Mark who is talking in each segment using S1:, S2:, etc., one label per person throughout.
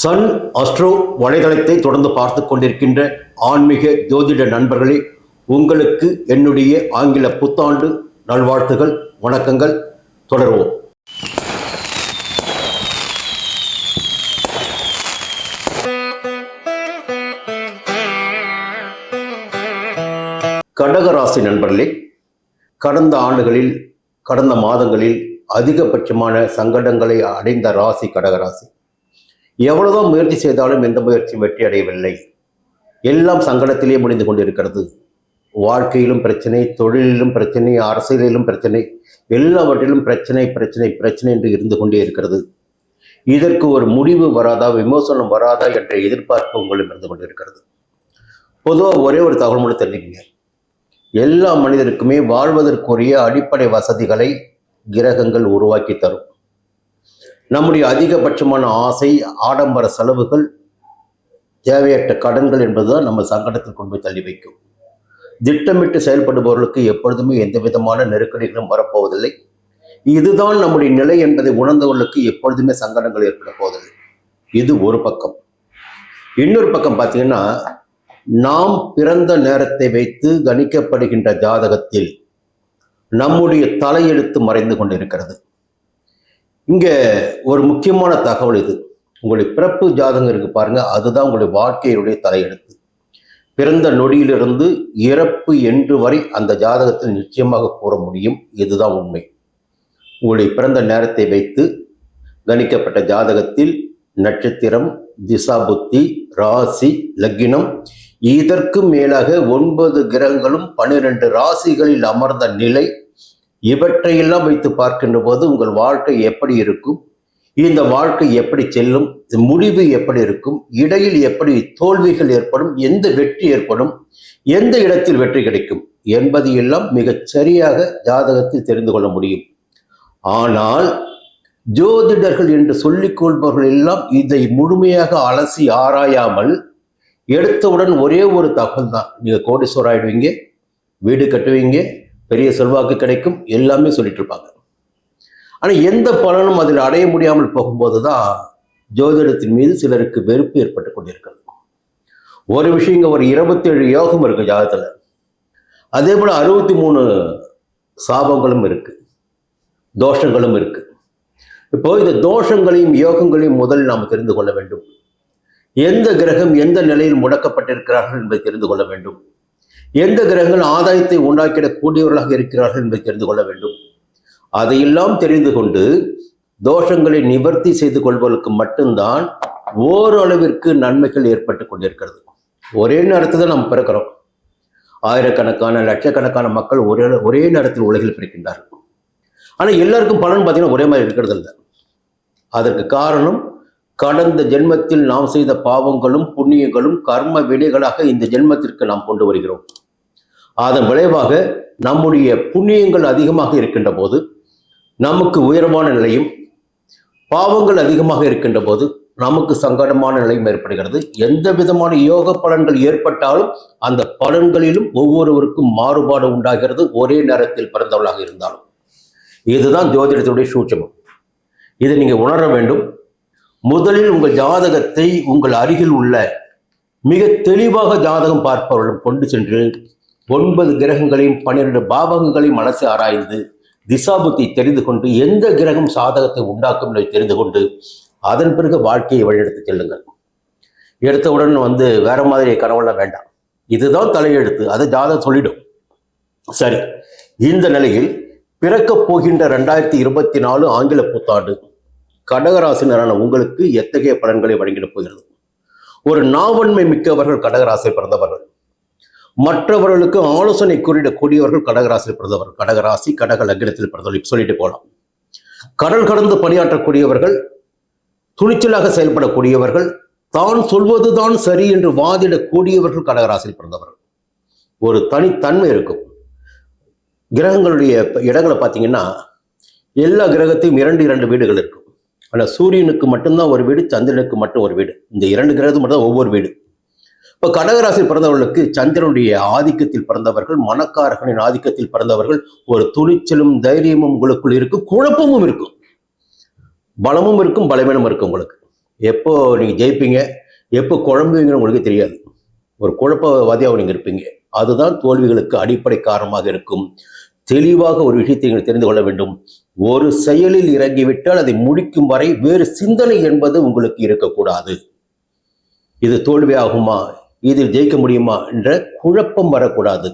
S1: Sun astro வலைதளத்தை தொடர்ந்து பார்த்து கொண்டிருக்கின்ற ஆன்மீக ஜோதிட நண்பர்களே உங்களுக்கு என்னுடைய ஆங்கில புத்தாண்டு நல்வாழ்த்துகள் வணக்கங்கள். தொடர்வோம். கடகராசி நண்பர்களே கடந்த ஆண்டுகளில் கடந்த மாதங்களில் அதிகபட்சமான சங்கடங்களை அடைந்த ராசி கடகராசி. எவ்வளவுதான் முயற்சி செய்தாலும் எந்த முயற்சியும் வெற்றி அடையவில்லை. எல்லாம் சங்கடத்திலே முடிந்து கொண்டிருக்கிறது. வாழ்க்கையிலும் பிரச்சனை தொழிலிலும் பிரச்சனை அரசியலிலும் பிரச்சனை எல்லாவற்றிலும் பிரச்சனை பிரச்சனை பிரச்சனை என்று இருந்து கொண்டே இருக்கிறது. இதற்கு ஒரு முடிவு வராதா விமோசனம் வராதா என்ற எதிர்பார்ப்பு உங்களிடம் இருந்து கொண்டிருக்கிறது. பொதுவாக ஒரே ஒரு தகவல் மட்டும் தெரிஞ்சுக்கங்க. எல்லா மனிதருக்குமே வாழ்வதற்குரிய அடிப்படை வசதிகளை கிரகங்கள் உருவாக்கி தரும். நம்முடைய அதிகபட்சமான ஆசை ஆடம்பர செலவுகள் தேவையற்ற கடன்கள் என்பதுதான் நம்ம சங்கடத்தில் கொண்டு போய் தள்ளி வைக்கும். திட்டமிட்டு செயல்படுபவர்களுக்கு எப்பொழுதுமே எந்த விதமான நெருக்கடிகளும் வரப்போவதில்லை. இதுதான் நம்முடைய நிலை என்பதை உணர்ந்தவர்களுக்கு எப்பொழுதுமே சங்கடங்கள் ஏற்பட போவதில்லை. இது ஒரு பக்கம். இன்னொரு பக்கம் பார்த்தீங்கன்னா நாம் பிறந்த நேரத்தை வைத்து கணிக்கப்படுகின்ற ஜாதகத்தில் நம்முடைய தலையெழுத்து மறைந்து கொண்டிருக்கிறது. இங்கே ஒரு முக்கியமான தகவல் இது. உங்களுடைய பிறப்பு ஜாதகம் இருக்கு பாருங்க அதுதான் உங்களுடைய வாழ்க்கையினுடைய தலையெழுத்து. பிறந்த நொடியிலிருந்து இறப்பு என்று வரை அந்த ஜாதகத்தில் நிச்சயமாக கூற முடியும். இதுதான் உண்மை. உங்களுடைய பிறந்த நேரத்தை வைத்து கணிக்கப்பட்ட ஜாதகத்தில் நட்சத்திரம் திசா புத்தி ராசி லக்கினம் இதற்கு மேலாக ஒன்பது கிரகங்களும் பன்னிரண்டு ராசிகளில் அமர்ந்த நிலை இவற்றையெல்லாம் வைத்து பார்க்கின்ற போது உங்கள் வாழ்க்கை எப்படி இருக்கும்? இந்த வாழ்க்கை எப்படி செல்லும்? முடிவு எப்படி இருக்கும்? இடையில் எப்படி தோல்விகள் ஏற்படும்? எந்த வெற்றி ஏற்படும்? எந்த இடத்தில் வெற்றி கிடைக்கும்? என்பது எல்லாம் மிகச் சரியாக ஜாதகத்தில் தெரிந்து கொள்ள முடியும். ஆனால் ஜோதிடர்கள் என்று சொல்லிக் கொள்பவர்கள் எல்லாம் இதை முழுமையாக அலசி ஆராயாமல் எடுத்தவுடன் ஒரே ஒரு தகவல் தான் நீங்கள் கோடீஸ்வரர் ஆயிடுவீங்க வீடு கட்டுவீங்க பெரிய செல்வாக்கு கிடைக்கும் எல்லாமே சொல்லிட்டு இருப்பாங்க ஆனால் எந்த பலனும் அதில் அடைய முடியாமல் போகும்போது தான் ஜோதிடத்தின் மீது சிலருக்கு வெறுப்பு ஏற்பட்டு கொண்டிருக்கிறது. ஒரு விஷயங்க ஒரு இருபத்தேழு யோகம் இருக்கு ஜாதகத்தில். அதே போல் அறுபத்தி மூணு சாபங்களும் இருக்குது தோஷங்களும் இருக்குது இப்போ இந்த தோஷங்களையும் யோகங்களையும் முதல் நாம் தெரிந்து கொள்ள வேண்டும். எந்த கிரகம் எந்த நிலையில் முடக்கப்பட்டிருக்கிறார்கள் என்பதை தெரிந்து கொள்ள வேண்டும். எந்த கிரகங்கள் ஆதாயத்தை உண்டாக்கிடக்கூடியவர்களாக இருக்கிறார்கள் என்பதை தெரிந்து கொள்ள வேண்டும். அதையெல்லாம் தெரிந்து கொண்டு தோஷங்களை நிவர்த்தி செய்து கொள்வதற்கு மட்டும்தான் ஓரளவிற்கு நன்மைகள் ஏற்பட்டு கொண்டிருக்கிறது. ஒரே நேரத்தில் தான் நாம் பிறக்கிறோம். ஆயிரக்கணக்கான லட்சக்கணக்கான மக்கள் ஒரே ஒரே நேரத்தில் உலகில் பிறக்கின்றார்கள். ஆனால் எல்லாருக்கும் பலன் பார்த்தீங்கன்னா ஒரே மாதிரி இருக்கிறது இல்லை அதற்கு காரணம் கடந்த ஜென்மத்தில் நாம் செய்த பாவங்களும் புண்ணியங்களும் கர்ம விடைகளாக இந்த ஜென்மத்திற்கு நாம் கொண்டு வருகிறோம். அதன் விளைவாக நம்முடைய புண்ணியங்கள் அதிகமாக இருக்கின்ற போது நமக்கு உயரமான நிலையும் பாவங்கள் அதிகமாக இருக்கின்ற போது நமக்கு சங்கடமான நிலையும் ஏற்படுகிறது. எந்த விதமான யோக பலன்கள் ஏற்பட்டாலும் அந்த பலன்களிலும் ஒவ்வொருவருக்கும் மாறுபாடு உண்டாகிறது. ஒரே நேரத்தில் பிறந்தவளாக இருந்தாலும். இதுதான் ஜோதிடத்துடைய சூட்சமம். இதை நீங்கள் உணர வேண்டும். முதலில் உங்கள் ஜாதகத்தை உங்கள் அருகில் உள்ள மிக தெளிவாக ஜாதகம் பார்ப்பவர்களும் கொண்டு சென்று ஒன்பது கிரகங்களையும் பன்னிரண்டு பாவகங்களையும் மனசு ஆராய்ந்து திசாபுத்தி தெரிந்து கொண்டு எந்த கிரகம் சாதகத்தை உண்டாக்கும் என்பதை தெரிந்து கொண்டு அதன் பிறகு வாழ்க்கையை வழிநடத்தி செல்லுங்கள். எடுத்தவுடன் வந்து வேற மாதிரி கனவுலாம் வேண்டாம். இதுதான் தலையெழுத்து. அதை ஜாதகம் சொல்லிடும். சரி. இந்த நிலையில் பிறக்கப் போகின்ற ரெண்டாயிரத்தி இருபத்தி நாலு ஆங்கில புத்தாண்டு கடகராசினரான உங்களுக்கு எத்தகைய பலன்களை வழங்கிடப் போகிறது? ஒரு நாவன்மை மிக்கவர்கள் கடகராசியில் பிறந்தவர்கள். மற்றவர்களுக்கு ஆலோசனை கூறிடக்கூடியவர்கள் கடகராசியில் பிறந்தவர்கள். கடகராசி கடக லக்னத்தில் பிறந்தவர்கள். சொல்லிட்டு போகலாம் கடல் கடந்து பணியாற்றக்கூடியவர்கள் துணிச்சலாக செயல்படக்கூடியவர்கள் தான் சொல்வதுதான் சரி என்று வாதிடக்கூடியவர்கள் கடகராசியில் பிறந்தவர்கள். ஒரு தனித்தன்மை இருக்கும். கிரகங்களுடைய இடங்களை பார்த்தீங்கன்னா எல்லா கிரகத்தையும் இரண்டு இரண்டு வீடுகள் இருக்கும். ஆனால் சூரியனுக்கு மட்டும்தான் ஒரு வீடு சந்திரனுக்கு மட்டும் ஒரு வீடு. இந்த இரண்டு கிரகத்துக்கு மட்டும் தான் ஒவ்வொரு வீடு. இப்போ கடகராசி பிறந்தவர்களுக்கு சந்திரனுடைய ஆதிக்கத்தில் பிறந்தவர்கள் மனக்காரகனின் ஆதிக்கத்தில் பிறந்தவர்கள் ஒரு துணிச்சலும் தைரியமும் உங்களுக்குள் இருக்கும் குழப்பமும் இருக்கும். பலமும் இருக்கும் பலவீனமும் இருக்கும் உங்களுக்கு. எப்போ நீங்கள் ஜெயிப்பீங்க எப்போ குழம்புவீங்கன்னு உங்களுக்கு தெரியாது. ஒரு குழப்பவாதியாக நீங்கள் இருப்பீங்க. அதுதான் தோல்விகளுக்கு அடிப்படை காரணமாக இருக்கும். தெளிவாக ஒரு விஷயத்தை நீங்கள் தெரிந்து கொள்ள வேண்டும். ஒரு செயலில் இறங்கிவிட்டால் அதை முடிக்கும் வரை வேறு சிந்தனை என்பது உங்களுக்கு இருக்கக்கூடாது. இது தோல்வியாகுமா? இதில் ஜெயிக்க முடியுமா? என்ற குழப்பம் வரக்கூடாது.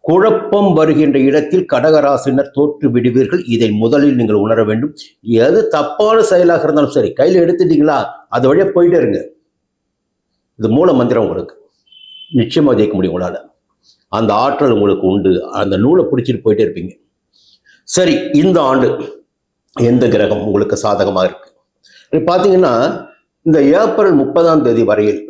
S1: குழப்பம் வருகின்ற இடத்தில் கடகராசினர் தோற்று விடுவீர்கள். இதை முதலில் நீங்கள் உணர வேண்டும். எது தப்பான செயலாக இருந்தாலும் சரி கையில் எடுத்துட்டீங்களா? அது வழியாக போயிட்டே இருங்க. இது மூல மந்திரம் உங்களுக்கு. நிச்சயமாக ஜெயிக்க முடியும் உங்களால். அந்த ஆற்றல் உங்களுக்கு உண்டு. அந்த நூலை பிடிச்சிட்டு போயிட்டே இருப்பீங்க. சரி இந்த ஆண்டு எந்த கிரகம் உங்களுக்கு சாதகமாக இருக்கு? பார்த்தீங்கன்னா இந்த ஏப்ரல் முப்பதாம் தேதி வரையில்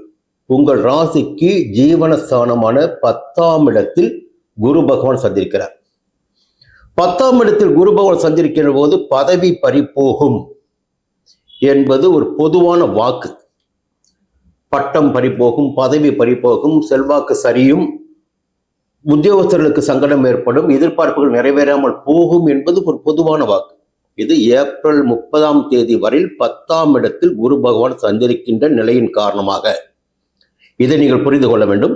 S1: உங்கள் ராசிக்கு ஜீவனஸ்தானமான பத்தாம் இடத்தில் குரு பகவான் சந்திருக்கிறார். பத்தாம் இடத்தில் குரு பகவான் சந்திருக்கிற போது பதவி பறிபோகும் என்பது ஒரு பொதுவான வாக்கு. பட்டம் பறிப்போகும் பதவி பறிப்போகும் செல்வாக்கு சரியும் உத்தியோகஸ்தர்களுக்கு சங்கடம் ஏற்படும் எதிர்பார்ப்புகள் நிறைவேறாமல் போகும் என்பது ஒரு பொதுவான வாக்கு. இது ஏப்ரல் முப்பதாம் தேதி வரையில் பத்தாம் இடத்தில் குரு பகவான் சஞ்சரிக்கின்ற நிலையின் காரணமாக. இதை நீங்கள் புரிந்து கொள்ள வேண்டும்.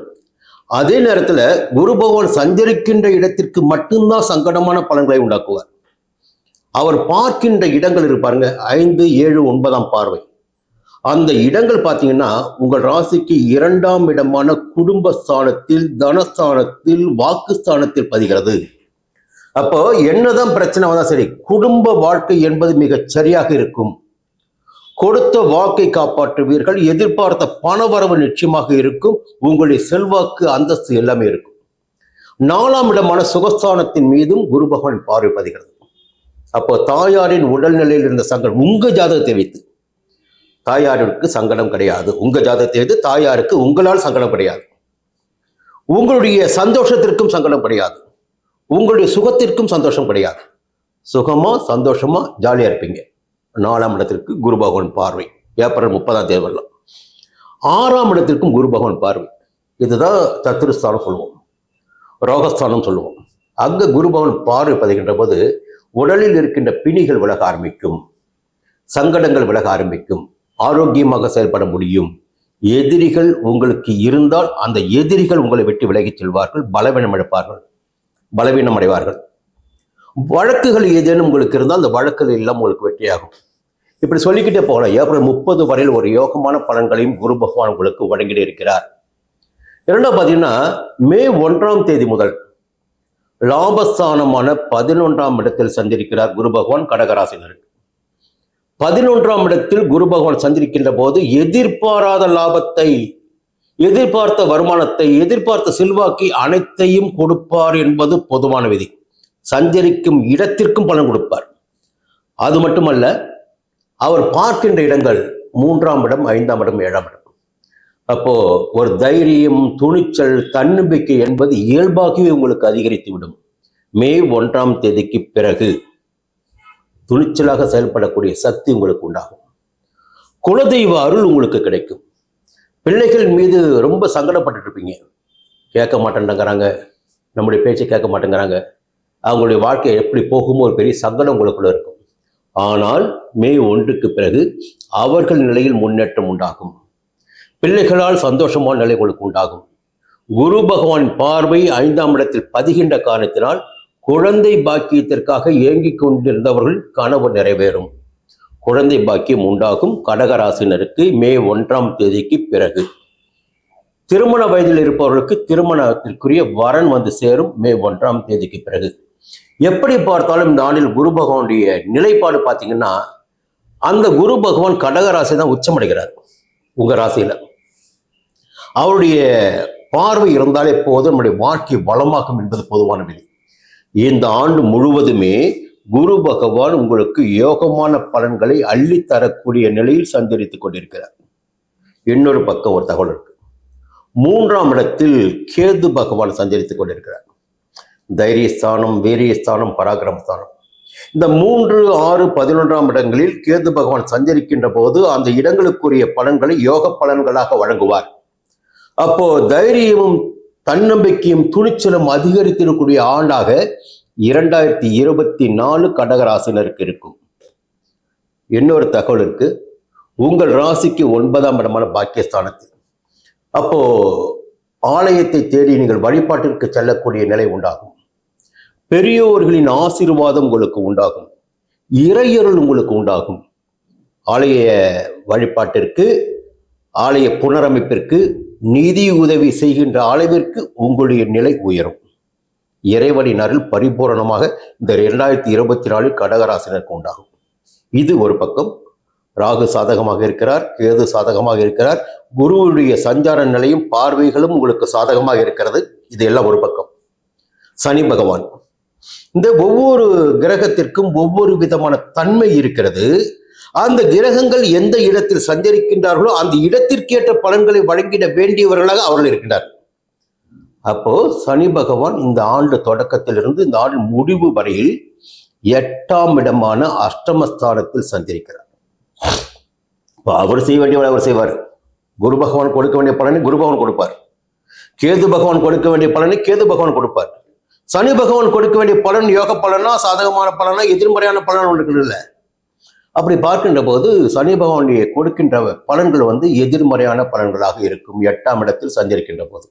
S1: அதே நேரத்தில் குரு பகவான் சஞ்சரிக்கின்ற இடத்திற்கு மட்டும்தான் சங்கடமான பலன்களை உண்டாக்குவார். அவர் பார்க்கின்ற இடங்கள் இருப்பாருங்க ஐந்து ஏழு ஒன்பதாம் பார்வை. அந்த இடங்கள் பார்த்தீங்கன்னா உங்கள் ராசிக்கு இரண்டாம் இடமான குடும்ப ஸ்தானத்தில் தனஸ்தானத்தில் வாக்குஸ்தானத்தில் பதிகிறது. அப்போ என்னதான் பிரச்சனை வந்தால் சரி குடும்ப வாழ்க்கை என்பது மிகச் சரியாக இருக்கும். கொடுத்த வாக்கை காப்பாற்றுவீர்கள் எதிர்பார்த்த பணவரவு நிச்சயமாக இருக்கும் உங்களுடைய செல்வாக்கு அந்தஸ்து எல்லாமே இருக்கும். நாலாம் இடமான சுகஸ்தானத்தின் மீதும் குரு பகவான் பார்வை பதிகிறது. அப்போ தாயாரின் உடல்நிலையில் இருந்த சங்கடம் உங்க ஜாதகத்தை வைத்து. தாயாருக்கு சங்கடம் கிடையாது. உங்கள் ஜாதகத்தை வைத்து தாயாருக்கு உங்களால் சங்கடம் கிடையாது. உங்களுடைய சந்தோஷத்திற்கும் சங்கடம் கிடையாது. உங்களுடைய சுகத்திற்கும் சந்தோஷம் கிடையாது. சுகமாக சந்தோஷமாக ஜாலியாக இருப்பீங்க. நாலாம் இடத்திற்கு குரு பகவான் பார்வை. ஏப்ரல் முப்பதாம் தேதி வரலாம். ஆறாம் இடத்திற்கும் குரு பகவான் பார்வை. இதுதான் சத்துருஸ்தானம் சொல்லுவோம். ரோகஸ்தானம் சொல்லுவோம். அங்கே குரு பகவான் பார்வை பதிகின்ற போது உடலில் இருக்கின்ற பிணிகள் விலக ஆரம்பிக்கும். சங்கடங்கள் விலக ஆரம்பிக்கும். ஆரோக்கியமாக செயல்பட முடியும். எதிரிகள் உங்களுக்கு இருந்தால் அந்த எதிரிகள் உங்களை விட்டு விலகிச் செல்வார்கள் பலவீனம் இழப்பார்கள் பலவீனம் அடைவார்கள். வழக்குகள் ஏதேனும் உங்களுக்கு இருந்தால் அந்த வழக்குகள் எல்லாம் உங்களுக்கு வெற்றியாகும். இப்படி சொல்லிக்கிட்டே போகலாம். ஏப்ரல் முப்பது வரையில் ஒரு யோகமான பலன்களையும் குரு பகவான் உங்களுக்கு வழங்கிட்டு இருக்கிறார். இரண்டாவது பார்த்தீங்கன்னா மே ஒன்றாம் தேதி முதல் லாபஸ்தானமான பதினொன்றாம் இடத்தில் சந்திருக்கிறார் குரு பகவான் கடகராசினருக்கு பதினொன்றாம் இடத்தில் குரு பகவான் சந்திருக்கின்ற போது எதிர்பாராத லாபத்தை எதிர்பார்த்த வருமானத்தை எதிர்பார்த்த செல்வாக்கை அனைத்தையும் கொடுப்பார் என்பது பொதுவான விதி. சஞ்சரிக்கும் இடத்திற்கும் பலன் கொடுப்பார். அது மட்டுமல்ல அவர் பார்க்கின்ற இடங்கள் மூன்றாம் இடம் ஐந்தாம் இடம் ஏழாம் இடம். அப்போ ஒரு தைரியம் துணிச்சல் தன்னம்பிக்கை என்பது இயல்பாகவே உங்களுக்கு அதிகரித்து விடும் மே ஒன்றாம் தேதிக்கு பிறகு. துணிச்சலாக செயல்படக்கூடிய சக்தி உங்களுக்கு உண்டாகும். குலதெய்வ அருள் உங்களுக்கு கிடைக்கும். பிள்ளைகள் மீது ரொம்ப சங்கடப்பட்டு இருப்பீங்க கேட்க மாட்டேங்கிறாங்க நம்முடைய பேச்சை கேட்க மாட்டேங்கிறாங்க. அவங்களுடைய வாழ்க்கை எப்படி போகுமோ ஒரு பெரிய சங்கடம் உங்களுக்குள்ள இருக்கும். ஆனால் மே ஒன்றுக்கு பிறகு அவர்கள் நிலையில் முன்னேற்றம் உண்டாகும். பிள்ளைகளால் சந்தோஷமான நிலை உங்களுக்கு உண்டாகும். குரு பகவான் பார்வை ஐந்தாம் இடத்தில் பதிகின்ற காரணத்தினால் குழந்தை பாக்கியத்திற்காக ஏங்கிக் கொண்டிருந்தவர்கள் கனவு நிறைவேறும். குழந்தை பாக்கியம் உண்டாகும். கடகராசினருக்கு மே ஒன்றாம் தேதிக்கு பிறகு. திருமண வயதில் இருப்பவர்களுக்கு திருமணத்திற்குரிய வரன் வந்து சேரும் மே ஒன்றாம் தேதிக்கு பிறகு. எப்படி பார்த்தாலும் இந்த ஆண்டில் குரு பகவானுடைய நிலைப்பாடு பார்த்தீங்கன்னா அந்த குரு பகவான் கடகராசி தான் உச்சமடைகிறார் உங்க ராசியில. அவருடைய பார்வை இருந்தாலே போதும். நம்முடைய வாழ்க்கை வளமாக்கும் என்பது பொதுவான விதி. இந்த ஆண்டு முழுவதுமே குரு பகவான் உங்களுக்கு யோகமான பலன்களை அள்ளித்தரக்கூடிய நிலையில் சஞ்சரித்துக் கொண்டிருக்கிறார். இன்னொரு பக்கம் ஒரு தகவல் இருக்கு. மூன்றாம் இடத்தில் கேது பகவான் சஞ்சரித்துக் கொண்டிருக்கிறார். தைரியஸ்தானம் வீரியஸ்தானம் பராக்கிரமஸ்தானம். இந்த மூன்று ஆறு பதினொன்றாம் இடங்களில் கேது பகவான் சஞ்சரிக்கின்ற போது அந்த இடங்களுக்குரிய பலன்களை யோக பலன்களாக வழங்குவார். அப்போ தைரியமும் தன்னம்பிக்கையும் துணிச்சலும் அதிகரித்திருக்கக்கூடிய ஆண்டாக இரண்டாயிரத்தி இருபத்தி நாலு கடகராசினருக்கு இருக்கும். இன்னொரு தகவல் இருக்கு. உங்கள் ராசிக்கு ஒன்பதாம் இடமான பாக்கியஸ்தானத்தில். அப்போ ஆலயத்தை தேடி நீங்கள் வழிபாட்டிற்கு செல்லக்கூடிய நிலை உண்டாகும். பெரியோர்களின் ஆசீர்வாதம் உங்களுக்கு உண்டாகும். இறையருள் உங்களுக்கு உண்டாகும். ஆலய வழிபாட்டிற்கு ஆலய புனரமைப்பிற்கு நிதி உதவி செய்கின்ற அளவிற்கு உங்களுடைய நிலை உயரும். இறைவனின் அருள் பரிபூரணமாக இந்த இரண்டாயிரத்தி இருபத்தி நாலில் கடகராசினருக்கு உண்டாகும். இது ஒரு பக்கம். ராகு சாதகமாக இருக்கிறார் கேது சாதகமாக இருக்கிறார். குருவுடைய சஞ்சார நிலையும் பார்வைகளும் உங்களுக்கு சாதகமாக இருக்கிறது. இது எல்லாம் ஒரு பக்கம். சனி பகவான். இந்த ஒவ்வொரு கிரகத்திற்கும் ஒவ்வொரு விதமான தன்மை இருக்கிறது. அந்த கிரகங்கள் எந்த இடத்தில் சஞ்சரிக்கின்றார்களோ அந்த இடத்திற்கேற்ற பலன்களை வழங்கிட வேண்டியவர்களாக அவர்கள் இருக்கின்றார். அப்போ சனி பகவான் இந்த ஆண்டு தொடக்கத்திலிருந்து இந்த ஆண்டு முடிவு வரையில் எட்டாம் இடமான அஷ்டமஸ்தானத்தில் சந்திரிக்கிறார் அவர் செய்ய வேண்டியவர் அவர் செய்வார். குரு பகவான் கொடுக்க வேண்டிய பலனை குரு பகவான் கொடுப்பார். கேது பகவான் கொடுக்க வேண்டிய பலனை கேது பகவான் கொடுப்பார். சனி பகவான் கொடுக்க வேண்டிய பலன் யோக பலனா சாதகமான பலனா எதிர்மறையான பலன் ஒன்று இல்லை. அப்படி பார்க்கின்ற போது சனி பகவானுடைய கொடுக்கின்ற பலன்கள் வந்து எதிர்மறையான பலன்களாக இருக்கும். எட்டாம் இடத்தில் சந்திருக்கின்ற போது.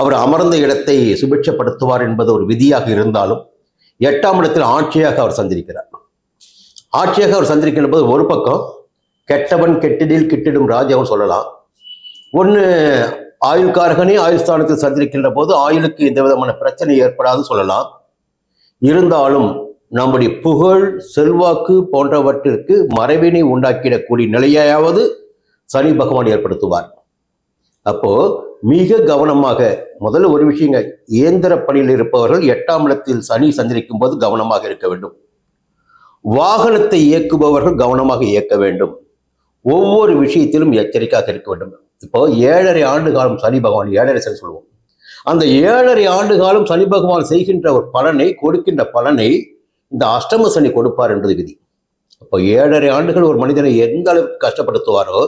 S1: அவர் அமர்ந்த இடத்தை சுபிட்சப்படுத்துவார் என்பது ஒரு விதியாக இருந்தாலும் எட்டாம் இடத்தில் ஆட்சியாக அவர் சந்திருக்கிறார் ஆட்சியாக அவர் சந்திருக்கின்ற போது ஒரு பக்கம் கெட்டவன் கெட்டிடில் கிட்டிடும் ராஜாவும் சொல்லலாம். ஒன்று ஆயுள்காரகனே ஆயுள் ஸ்தானத்தில் சந்திருக்கின்ற போது ஆயுளுக்கு எந்த விதமான பிரச்சனை ஏற்படாது சொல்லலாம். இருந்தாலும் நம்முடைய புகழ் செல்வாக்கு போன்றவற்றிற்கு மறைவினை உண்டாக்கிடக்கூடிய நிலையாவது சனி பகவான் ஏற்படுத்துவார். அப்போ மிக கவனமாக முதல்ல ஒரு விஷயங்க இயந்திர பணியில் இருப்பவர்கள் எட்டாம் இடத்தில் சனி சந்திரிக்கும் போது கவனமாக இருக்க வேண்டும். வாகனத்தை இயக்குபவர்கள் கவனமாக இயக்க வேண்டும். ஒவ்வொரு விஷயத்திலும் எச்சரிக்கையாக இருக்க வேண்டும். இப்போ ஏழரை ஆண்டு காலம் சனி பகவான் ஏழரை சனி சொல்லுவோம். அந்த ஏழரை ஆண்டு காலம் சனி பகவான் செய்கின்ற ஒரு பலனை கொடுக்கின்ற பலனை இந்த அஷ்டம சனி கொடுப்பார் என்பது விதி. அப்போ ஏழரை ஆண்டுகள் ஒரு மனிதனை எந்த அளவுக்கு கஷ்டப்படுத்துவாரோ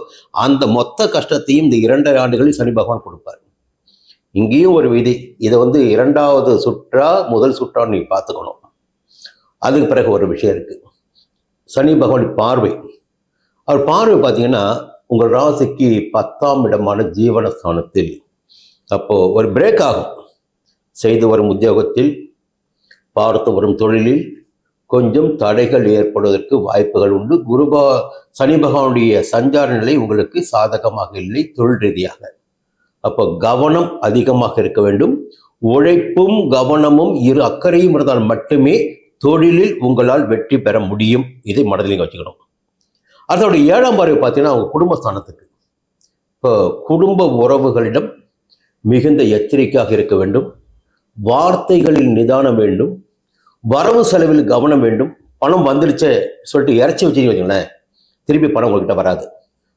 S1: அந்த மொத்த கஷ்டத்தையும் இந்த இரண்டரை ஆண்டுகளில் சனி பகவான் கொடுப்பார். இங்கேயும் ஒரு விதி. இதை வந்து இரண்டாவது சுற்றா முதல் சுற்றான்னு நீ பார்த்துக்கணும். அதுக்கு பிறகு ஒரு விஷயம் இருக்குது சனி பகவான் பார்வை. அவர் பார்வை பார்த்தீங்கன்னா உங்கள் ராசிக்கு பத்தாம் இடமான ஜீவனஸ்தானத்தில். அப்போது ஒரு பிரேக் ஆகும். செய்து வரும் உத்தியோகத்தில் பார்த்து வரும் தொழிலில் கொஞ்சம் தடைகள் ஏற்படுவதற்கு வாய்ப்புகள் உண்டு. குருபா சனி பகவானுடைய சஞ்சார நிலை உங்களுக்கு சாதகமாக இல்லை தொழில் ரீதியாக. அப்போ கவனம் அதிகமாக இருக்க வேண்டும். உழைப்பும் கவனமும் இரு அக்கறையும் இருந்தால் மட்டுமே தொழிலில் உங்களால் வெற்றி பெற முடியும். இதை மனதில் வச்சுக்கணும். அதோட ஏழாம் பார்வை பார்த்தீங்கன்னா அவங்க குடும்பஸ்தானத்துக்கு. இப்போ குடும்ப உறவுகளிடம் மிகுந்த எச்சரிக்கையாக இருக்க வேண்டும். வார்த்தைகளில் நிதானம் வேண்டும். வரவு செலவில் கவனம் வேண்டும். பணம் வந்துடுச்சே சொல்லிட்டு இறச்சி வச்சுன்னு வச்சுங்களேன் திருப்பி பணம் உங்கள்கிட்ட வராது.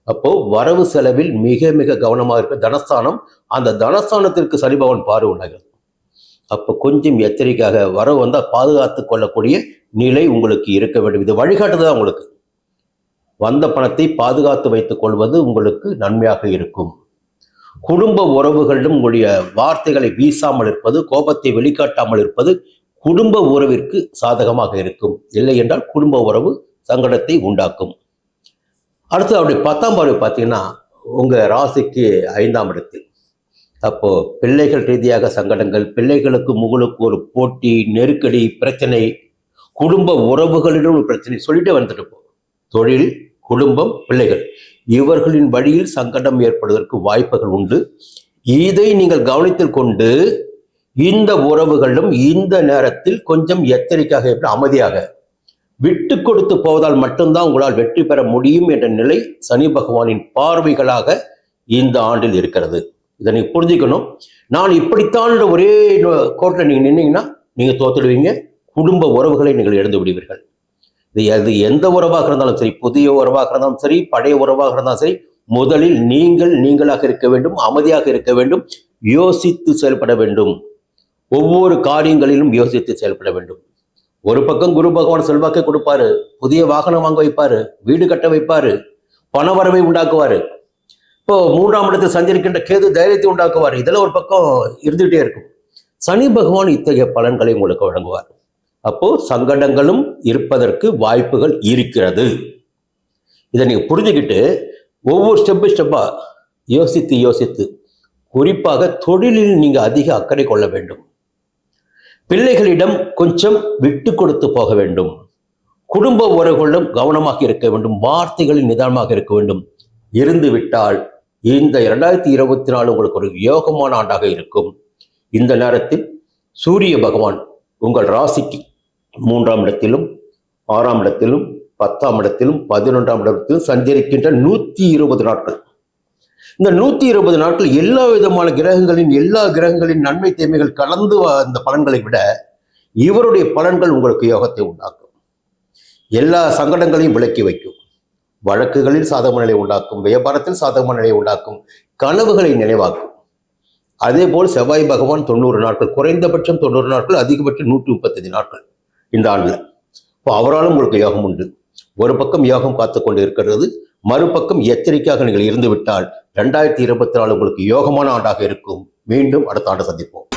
S1: அப்போது வரவு செலவில் மிக மிக கவனமாக இருக்க தனஸ்தானம் அந்த தனஸ்தானத்திற்கு சரிபவன் பார்வை உண்டாகிறது. அப்போ கொஞ்சம் எச்சரிக்கையாக வரவு வந்தால் பாதுகாத்து கொள்ளக்கூடிய நிலை உங்களுக்கு இருக்க வேண்டும். இது வழிகாட்டுதான் உங்களுக்கு. வந்த பணத்தை பாதுகாத்து வைத்துக் கொள்வது உங்களுக்கு நன்மையாக இருக்கும். குடும்ப உறவுகளிடம் உங்களுடைய வார்த்தைகளை வீசாமல் இருப்பது கோபத்தை வெளிக்காட்டாமல் இருப்பது குடும்ப உறவிற்கு சாதகமாக இருக்கும். இல்லை என்றால் குடும்ப உறவு சங்கடத்தை உண்டாக்கும். அடுத்து அவருடைய பத்தாம் பார்வை பார்த்தீங்கன்னா உங்கள் ராசிக்கு ஐந்தாம் இடத்தில். அப்போது பிள்ளைகள் ரீதியாக சங்கடங்கள் பிள்ளைகளுக்கு முகலுக்கு ஒரு போட்டி நெருக்கடி பிரச்சனை குடும்ப உறவுகளிடம் ஒரு பிரச்சனை சொல்லிட்டு வந்துட்டு போ. தொழில் குடும்பம் பிள்ளைகள். இவர்களின் வழியில் சங்கடம் ஏற்படுவதற்கு வாய்ப்புகள் உண்டு. இதை நீங்கள் கவனித்துக் கொண்டு இந்த உறவுகளும் இந்த நேரத்தில் கொஞ்சம் எச்சரிக்கையாக எப்படி அமைதியாக விட்டு கொடுத்து போவதால் மட்டும்தான் உங்களால் வெற்றி பெற முடியும் என்ற நிலை சனி பகவானின் பார்வைகளாக இந்த ஆண்டில் இருக்கிறது. இதை நீங்கள் புரிஞ்சுக்கணும். நான் இப்படித்தான் ஒரே கோட்டில் நீங்க நின்னீங்கன்னா நீங்க தோத்துடுவீங்க. குடும்ப உறவுகளை நீங்கள் இழந்து விடுவீர்கள். இது அது எந்த உறவாக இருந்தாலும் சரி புதிய உறவாக இருந்தாலும் சரி பழைய உறவாக இருந்தாலும் சரி முதலில் நீங்கள் நீங்களாக இருக்க வேண்டும் அமைதியாக இருக்க வேண்டும் யோசித்து செயல்பட வேண்டும். ஒவ்வொரு காரியங்களிலும் யோசித்து செயல்பட வேண்டும். ஒரு பக்கம் குரு பகவான் செல்வாக்கை கொடுப்பாரு புதிய வாகனம் வாங்க வைப்பாரு வீடு கட்ட வைப்பாரு பணவரவை உண்டாக்குவாரு. இப்போ மூன்றாம் இடத்தில் சஞ்சரிக்கின்ற கேது தைரியத்தை உண்டாக்குவார். இதெல்லாம் ஒரு பக்கம் இருந்துகிட்டே இருக்கும். சனி பகவான் இத்தகைய பலன்களை உங்களுக்கு வழங்குவார். அப்போ சங்கடங்களும் இருப்பதற்கு வாய்ப்புகள் இருக்கிறது. இதை நீங்கள் புரிஞ்சுக்கிட்டு ஒவ்வொரு ஸ்டெப்பு ஸ்டெப்பாக யோசித்து யோசித்து குறிப்பாக தொழிலில் நீங்கள் அதிக அக்கறை கொள்ள வேண்டும். பிள்ளைகளிடம் கொஞ்சம் விட்டு கொடுத்து போக வேண்டும். குடும்ப உறவுகளிடம் கவனமாக இருக்க வேண்டும். வார்த்தைகளில் நிதானமாக இருக்க வேண்டும். இருந்து விட்டால் இந்த இரண்டாயிரத்தி இருபத்தி நாலு உங்களுக்கு ஒரு யோகமான ஆண்டாக இருக்கும். இந்த நேரத்தில் சூரிய பகவான் உங்கள் ராசிக்கு மூன்றாம் இடத்திலும் ஆறாம் இடத்திலும் பத்தாம் இடத்திலும் பதினொன்றாம் இடத்திலும் சஞ்சரிக்கின்ற நூற்றி இருபது நாட்கள். இந்த நூற்றி இருபது நாட்கள் எல்லா விதமான கிரகங்களின் எல்லா கிரகங்களின் நன்மை தீமைகள் கலந்து அந்த பலன்களை விட இவருடைய பலன்கள் உங்களுக்கு யோகத்தை உண்டாக்கும். எல்லா சங்கடங்களையும் விலக்கி வைக்கும். வழக்குகளில் சாதகமான நிலை உண்டாக்கும். வியாபாரத்தில் சாதகமான நிலை உண்டாக்கும். கனவுகளை நினைவாக்கும். அதே போல் செவ்வாய் பகவான் தொண்ணூறு நாட்கள் குறைந்தபட்சம் தொண்ணூறு நாட்கள் அதிகபட்சம் நூற்றி முப்பத்தஞ்சு நாட்கள் இந்த ஆண்டில். இப்போ அவராலும் உங்களுக்கு யோகம் உண்டு. ஒரு பக்கம் யோகம் காத்து கொண்டு இருக்கிறது மறுபக்கம் எச்சரிக்கையாக நீங்கள் இருந்துவிட்டால் ரெண்டாயிரத்தி இருபத்தி நாலு உங்களுக்கு யோகமான ஆண்டாக இருக்கும். மீண்டும் அடுத்த ஆண்டு சந்திப்போம்.